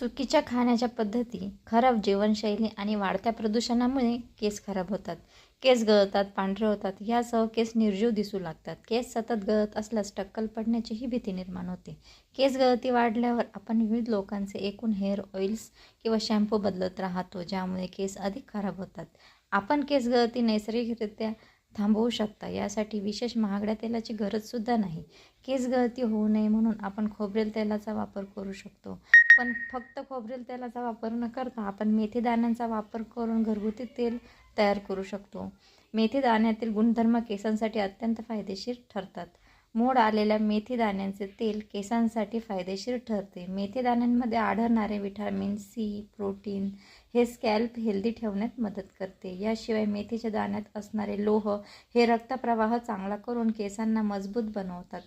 चुकीच्या खाण्याच्या पद्धती खराब जीवनशैली आणि वाढत्या प्रदूषणामुळे केस खराब होतात. केस गळतात पांढरे होतात यासह केस निर्जीव दिसू लागतात. केस सतत गळत असल्यास टक्कल पडण्याचीही भीती निर्माण होते. केस गळती वाढल्यावर आपण विविध लोकांचे एकूण हेअर ऑइल्स किंवा शॅम्पू बदलत राहतो ज्यामुळे केस अधिक खराब होतात. आपण केस गळती नैसर्गिकरित्या थांबवू शकता. यासाठी विशेष महागड्या तेलाची गरजसुद्धा नाही. केस गळती होऊ नये म्हणून आपण खोबरेल तेलाचा वापर करू शकतो. पण फक्त खोबरेल तेलाचा वापर न करता आपण मेथी दाण्यांचा वापर करून घरगुती तेल तयार करू शकतो. मेथी दाण्यातील गुणधर्म केसांसाठी अत्यंत फायदेशीर ठरतात. मोड आलेल्या मेथी दाण्यांचे तेल केसांसाठी फायदेशीर ठरते. मेथी दाण्यांमध्ये आढळणारे विटॅमिन सी प्रोटीन हे स्कॅल्प हेल्दी ठेवण्यात मदत करते. याशिवाय मेथीच्या दाण्यात असणारे लोह हे रक्तप्रवाह चांगला करून केसांना मजबूत बनवतात.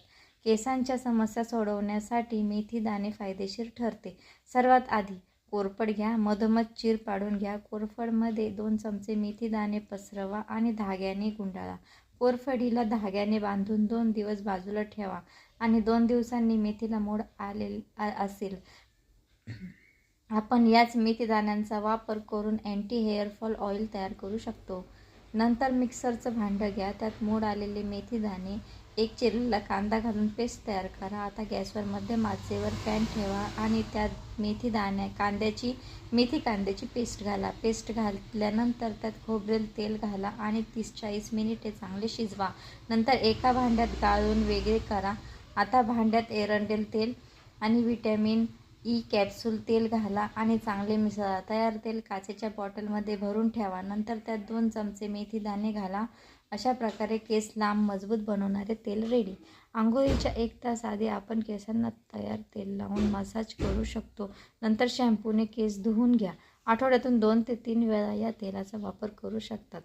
केसांच्या समस्या सोडवण्यासाठी मेथी दाणे फायदेशीर ठरते. सर्वात आधी कोरफड घ्या मधोमध चीर पाडून घ्या. कोरफडमध्ये दोन चमचे मेथी दाणे पसरवा आणि धाग्याने गुंडाळा. कोरफडीला धाग्याने बांधून दोन दिवस बाजूला ठेवा आणि दोन दिवसांनी मेथीला मोड आले असेल. आपण याच मेथी दाण्यांचा वापर करून अँटी हेअरफॉल ऑइल तयार करू शकतो. नंतर मिक्सरचं भांडं घ्या त्यात मोड आलेले मेथी दाणे एक चिरलेला कांदा घालून पेस्ट तयार करा. आता गॅसवर मध्यम आचेवर पॅन ठेवा आणि त्यात मेथी दाण्या कांद्याची मेथी कांद्याची पेस्ट घाला. पेस्ट घातल्यानंतर त्यात खोबरेल तेल घाला आणि तीस चाळीस मिनिटे चांगले शिजवा. नंतर एका भांड्यात गाळून वेगळे करा. आता भांड्यात एरंडेल तेल आणि व्हिटॅमिन ई कॅप्सूल तेल घाला आणि चांगले मिसळा. तयार तेल काचेच्या बॉटलमध्ये भरून ठेवा. नंतर त्यात दोन चमचे मेथी दाणे घाला. अशा प्रकारे केस लांब मजबूत बनवणारे तेल रेडी आंघोळीच्या एक तास आधी आपण केसांना तयार तेल लावून मसाज करू शकतो. नंतर शॅम्पूने केस धुवून घ्या. आठवड्यातून दोन ते तीन वेळा या तेलाचा वापर करू शकतात.